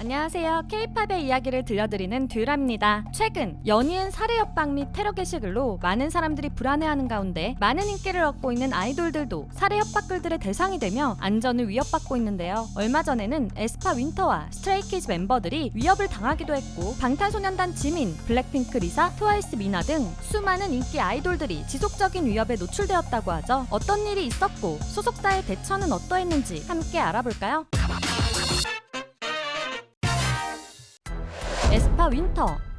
안녕하세요. K-팝의 이야기를 들려드리는 듀라입니다. 최근 연이은 살해 협박 및 테러 게시글로 많은 사람들이 불안해하는 가운데 많은 인기를 얻고 있는 아이돌들도 살해 협박글들의 대상이 되며 안전을 위협받고 있는데요. 얼마 전에는 에스파 윈터와 스트레이키즈 멤버들이 위협을 당하기도 했고 방탄소년단 지민, 블랙핑크 리사, 트와이스 미나 등 수많은 인기 아이돌들이 지속적인 위협에 노출되었다고 하죠. 어떤 일이 있었고 소속사의 대처는 어떠했는지 함께 알아볼까요? 에스파 윈터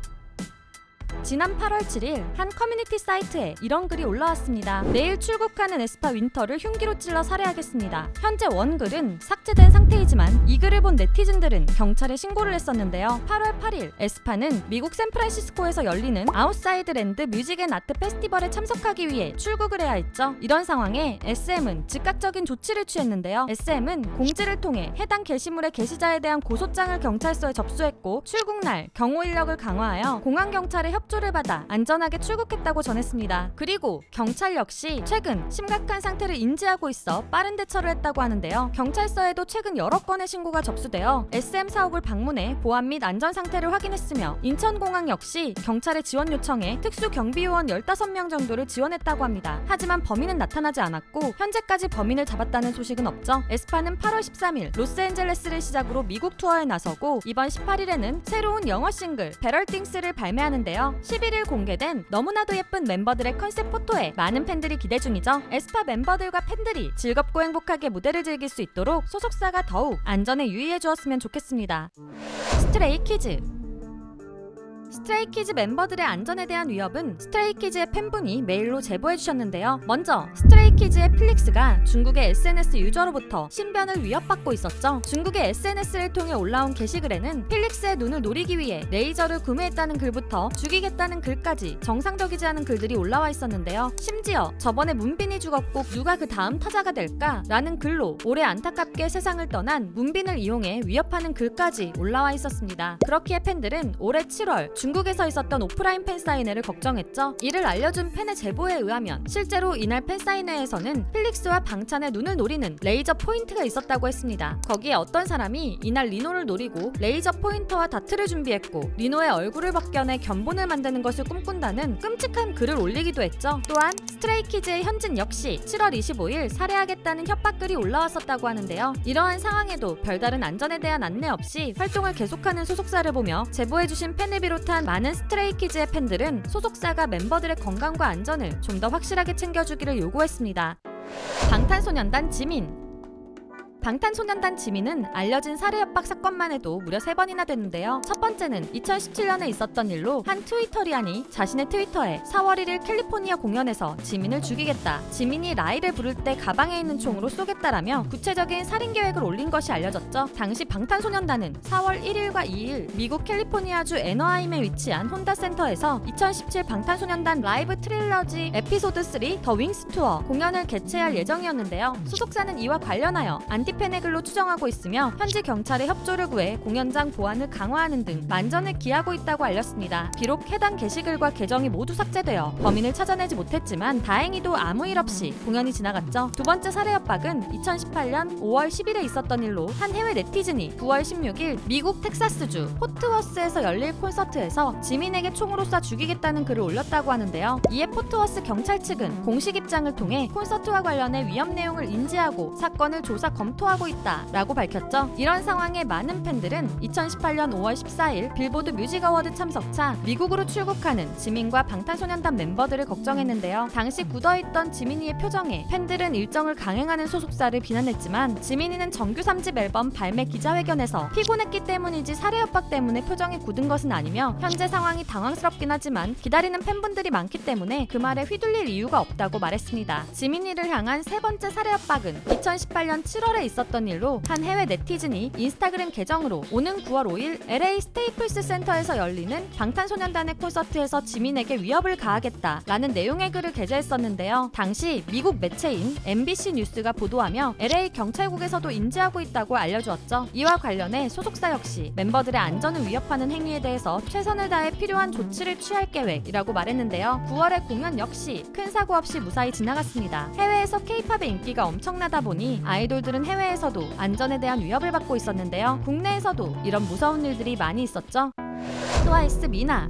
지난 8월 7일 한 커뮤니티 사이트에 이런 글이 올라왔습니다. 내일 출국하는 에스파 윈터를 흉기로 찔러 살해하겠습니다. 현재 원글은 삭제된 상태이지만 이 글을 본 네티즌들은 경찰에 신고를 했었는데요. 8월 8일 에스파는 미국 샌프란시스코에서 열리는 아웃사이드 랜드 뮤직 앤 아트 페스티벌에 참석하기 위해 출국을 해야 했죠. 이런 상황에 SM은 즉각적인 조치를 취했는데요. SM은 공지를 통해 해당 게시물의 게시자에 대한 고소장을 경찰서에 접수했고 출국 날 경호 인력을 강화하여 공항 경찰의 협조 를 받아 안전하게 출국했다고 전했습니다. 그리고 경찰 역시 최근 심각한 상태를 인지하고 있어 빠른 대처를 했다고 하는데요. 경찰서에도 최근 여러 건의 신고가 접수되어 SM 사옥을 방문해 보안 및 안전 상태를 확인했으며 인천공항 역시 경찰의 지원 요청에 특수 경비요원 15명 정도를 지원했다고 합니다. 하지만 범인은 나타나지 않았고 현재까지 범인을 잡았다는 소식은 없죠. 에스파는 8월 13일 로스앤젤레스를 시작으로 미국 투어에 나서고 이번 18일에는 새로운 영어 싱글 베럴띵스를 발매하는데요. 11일 공개된 너무나도 예쁜 멤버들의 컨셉 포토에 많은 팬들이 기대 중이죠. 에스파 멤버들과 팬들이 즐겁고 행복하게 무대를 즐길 수 있도록 소속사가 더욱 안전에 유의해 주었으면 좋겠습니다. 스트레이 키즈 스트레이키즈 멤버들의 안전에 대한 위협은 스트레이키즈의 팬분이 메일로 제보해 주셨는데요. 먼저 스트레이키즈의 필릭스가 중국의 SNS 유저로부터 신변을 위협받고 있었죠. 중국의 SNS를 통해 올라온 게시글에는 필릭스의 눈을 노리기 위해 레이저를 구매했다는 글부터 죽이겠다는 글까지 정상적이지 않은 글들이 올라와 있었는데요. 심지어 저번에 문빈이 죽었고 누가 그 다음 타자가 될까? 라는 글로 올해 안타깝게 세상을 떠난 문빈을 이용해 위협하는 글까지 올라와 있었습니다. 그렇기에 팬들은 올해 7월 중국에서 있었던 오프라인 팬사인회를 걱정했죠. 이를 알려준 팬의 제보에 의하면 실제로 이날 팬사인회에서는 필릭스와 방찬의 눈을 노리는 레이저 포인트가 있었다고 했습니다. 거기에 어떤 사람이 이날 리노를 노리고 레이저 포인터와 다트를 준비했고 리노의 얼굴을 벗겨내 견본을 만드는 것을 꿈꾼다는 끔찍한 글을 올리기도 했죠. 또한 스트레이키즈의 현진 역시 7월 25일 살해하겠다는 협박글이 올라왔었다고 하는데요. 이러한 상황에도 별다른 안전에 대한 안내 없이 활동을 계속하는 소속사를 보며 제보해주신 팬을 비롯한 많은 스트레이키즈의 팬들은 소속사가 멤버들의 건강과 안전을 좀 더 확실하게 챙겨주기를 요구했습니다. 방탄소년단 지민 방탄소년단 지민은 알려진 살해 협박 사건만 해도 무려 3번이나 됐는데요. 첫 번째는 2017년에 있었던 일로 한 트위터리안이 자신의 트위터에 4월 1일 캘리포니아 공연에서 지민을 죽이겠다. 지민이 라이를 부를 때 가방에 있는 총으로 쏘겠다라며 구체적인 살인 계획을 올린 것이 알려졌죠. 당시 방탄소년단은 4월 1일과 2일 미국 캘리포니아주 애너하임에 위치한 혼다 센터에서 2017 방탄소년단 라이브 트릴러지 에피소드 3 더 윙스 투어 공연을 개최할 예정이었는데요. 소속사는 이와 관련하여 안티 팬의글로 추정하고 있으며 현지 경찰의 협조를 구해 공연장 보안을 강화하는 등 만전을 기하고 있다고 알렸습니다. 비록 해당 게시글과 계정이 모두 삭제되어 범인을 찾아내지 못했지만 다행히도 아무 일 없이 공연이 지나갔죠. 두 번째 살해 협박은 2018년 5월 10일에 있었던 일로 한 해외 네티즌이 9월 16일 미국 텍사스주 포트워스에서 열릴 콘서트에서 지민에게 총으로 쏴 죽이겠다는 글을 올렸다고 하는데요. 이에 포트워스 경찰 측은 공식 입장을 통해 콘서트와 관련해 위험 내용을 인지하고 사건을 조사 검토 하고 있다 라고 밝혔죠. 이런 상황에 많은 팬들은 2018년 5월 14일 빌보드 뮤직 어워드 참석차 미국으로 출국하는 지민과 방탄소년단 멤버들을 걱정했는데요. 당시 굳어있던 지민이의 표정에 팬들은 일정을 강행하는 소속사를 비난했지만 지민이는 정규 3집 앨범 발매 기자회견에서 피곤했기 때문이지 살해 협박 때문에 표정이 굳은 것은 아니며 현재 상황이 당황스럽긴 하지만 기다리는 팬분들이 많기 때문에 그 말에 휘둘릴 이유가 없다고 말했습니다. 지민이를 향한 세 번째 살해 협박은 2018년 7월에 있었던 일로 한 해외 네티즌이 인스타그램 계정으로 오는 9월 5일 LA 스테이플스 센터에서 열리는 방탄소년단의 콘서트에서 지민에게 위협을 가하겠다라는 내용의 글을 게재했었는데요. 당시 미국 매체인 MBC 뉴스가 보도하며 LA 경찰국에서도 인지하고 있다고 알려주었죠. 이와 관련해 소속사 역시 멤버들의 안전을 위협하는 행위에 대해서 최선을 다해 필요한 조치를 취할 계획이라고 말했는데요. 9월의 공연 역시 큰 사고 없이 무사히 지나갔습니다. 해외에서 K-팝의 인기가 엄청나다 보니 아이돌들은 해외 해외에서도 안전에 대한 위협을 받고 있었는데요. 국내에서도 이런 무서운 일들이 많이 있었죠. 트와이스 미나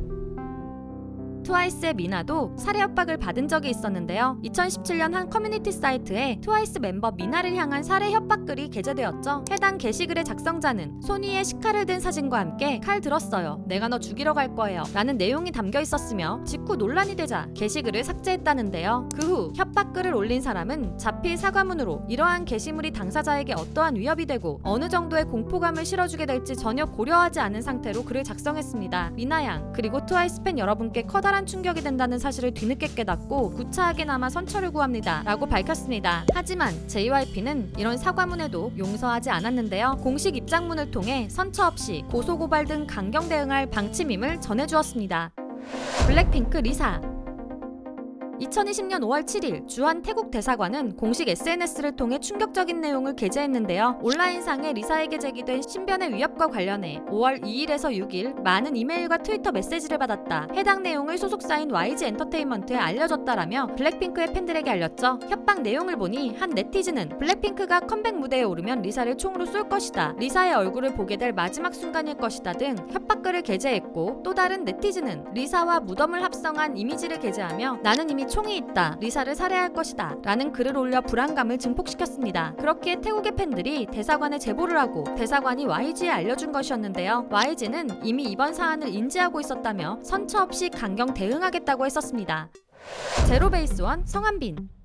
트와이스의 미나도 살해 협박을 받은 적이 있었는데요. 2017년 한 커뮤니티 사이트에 트와이스 mem버 미나를 향한 살해 협박 글이 게재되었죠. 해당 게시글의 작성자는 손위에 식칼을 든 사진과 함께 칼 들었어요. 내가 너 죽이러 갈 거예요. 라는 내용이 담겨 있었으며 직후 논란이 되자 게시글을 삭제했다는데요. 그 후 협박글을 올린 사람은 자필 사과문으로 이러한 게시물이 당사자에게 어떠한 위협이 되고 어느 정도의 공포감을 실어주게 될지 전혀 고려하지 않은 상태로 글을 작성했습니다. 미나 양 그리고 트와이스 팬 여러분께 커다란 충격이 된다는 사실을 뒤늦게 깨닫고 구차하게나마 선처를 구합니다. 라고 밝혔습니다. 하지만 JYP는 이런 사과문에도 용서하지 않았는데요. 공식 입장문을 통해 선처 없이 고소고발 등 강경 대응할 방침임을 전해주었습니다. 블랙핑크 리사 2020년 5월 7일 주한 태국 대사관은 공식 SNS를 통해 충격적인 내용을 게재했는데요. 온라인상에 리사에게 제기된 신변의 위협과 관련해 5월 2일에서 6일 많은 이메일과 트위터 메시지를 받았다. 해당 내용을 소속사인 YG 엔터테인먼트에 알려줬다라며 블랙핑크의 팬들에게 알렸죠. 협박 내용을 보니 한 네티즌은 블랙핑크가 컴백 무대에 오르면 리사를 총으로 쏠 것이다. 리사의 얼굴을 보게 될 마지막 순간일 것이다 등 협박글을 게재했고 또 다른 네티즌은 리사와 무덤을 합성한 이미지를 게재하며 나는 이미 총이 있다. 리사를 살해할 것이다. 라는 글을 올려 불안감을 증폭시켰습니다. 그렇기에 태국의 팬들이 대사관에 제보를 하고 대사관이 YG에 알려준 것이었는데요. YG는 이미 이번 사안을 인지하고 있었다며 선처 없이 강경 대응하겠다고 했었습니다. 제로베이스원 성한빈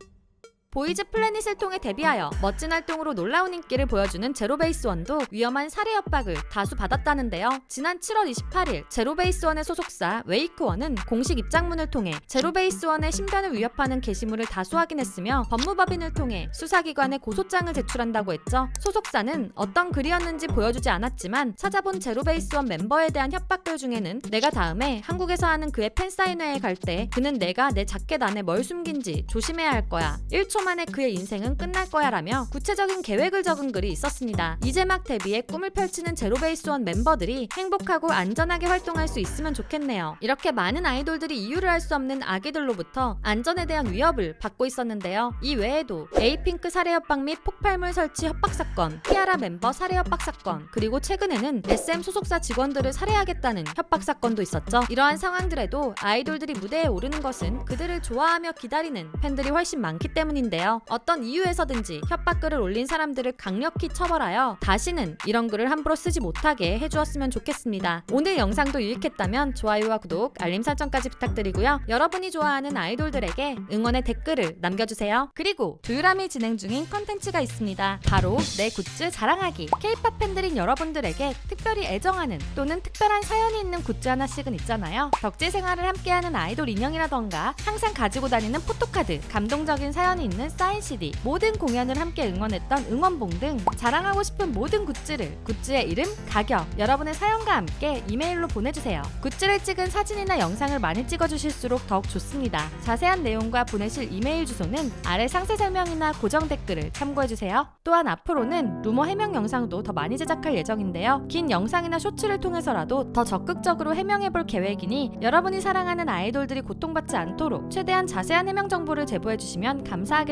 보이즈 플래닛을 통해 데뷔하여 멋진 활동으로 놀라운 인기를 보여주는 제로베이스원도 위험한 살해 협박을 다수 받았다는데요. 지난 7월 28일 제로베이스원의 소속사 웨이크원은 공식 입장문을 통해 제로베이스원의 신변을 위협하는 게시물을 다수 확인했으며 법무법인을 통해 수사기관에 고소장을 제출한다고 했죠. 소속사는 어떤 글이었는지 보여주지 않았지만 찾아본 제로베이스원 멤버에 대한 협박글 중에는 내가 다음에 한국에서 하는 그의 팬사인회에 갈 때 그는 내가 내 자켓 안에 뭘 숨긴지 조심해야 할 거야. 1초 만에 그의 인생은 끝날 거야 라며 구체적인 계획을 적은 글이 있었습니다. 이제 막 데뷔해 꿈을 펼치는 제로베이스원 멤버들이 행복하고 안전하게 활동할 수 있으면 좋겠네요. 이렇게 많은 아이돌들이 이유를 알 수 없는 아기들로부터 안전에 대한 위협을 받고 있었는데요. 이 외에도 에이핑크 살해 협박 및 폭발물 설치 협박 사건, 티아라 멤버 살해 협박 사건, 그리고 최근에는 SM 소속사 직원들을 살해하겠다는 협박 사건도 있었죠. 이러한 상황들에도 아이돌들이 무대에 오르는 것은 그들을 좋아하며 기다리는 팬들이 훨씬 많기 때문인데 요. 어떤 이유에서든지 협박글을 올린 사람들을 강력히 처벌하여 다시는 이런 글을 함부로 쓰지 못하게 해주었으면 좋겠습니다. 오늘 영상도 유익했다면 좋아요와 구독, 알림 설정까지 부탁드리고요. 여러분이 좋아하는 아이돌들에게 응원의 댓글을 남겨주세요. 그리고 두유람이 진행 중인 컨텐츠가 있습니다. 바로 내 굿즈 자랑하기. K-pop 팬들인 여러분들에게 특별히 애정하는 또는 특별한 사연이 있는 굿즈 하나씩은 있잖아요. 덕질 생활을 함께하는 아이돌 인형이라던가 항상 가지고 다니는 포토카드, 감동적인 사연이 있는 사인 CD, 모든 공연을 함께 응원했던 응원봉 등 자랑하고 싶은 모든 굿즈를 굿즈의 이름, 가격, 여러분의 사연과 함께 이메일로 보내주세요. 굿즈를 찍은 사진이나 영상을 많이 찍어주실수록 더욱 좋습니다. 자세한 내용과 보내실 이메일 주소는 아래 상세 설명이나 고정 댓글을 참고해주세요. 또한 앞으로는 루머 해명 영상도 더 많이 제작할 예정인데요. 긴 영상이나 쇼츠를 통해서라도 더 적극적으로 해명해볼 계획이니 여러분이 사랑하는 아이돌들이 고통받지 않도록 최대한 자세한 해명 정보를 제보해주시면 감사하겠습니다.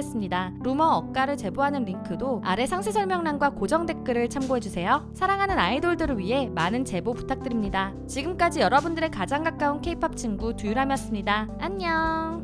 루머 억가를 제보하는 링크도 아래 상세 설명란과 고정 댓글을 참고해주세요. 사랑하는 아이돌들을 위해 많은 제보 부탁드립니다. 지금까지 여러분들의 가장 가까운 K-팝 친구 두유람이었습니다. 안녕!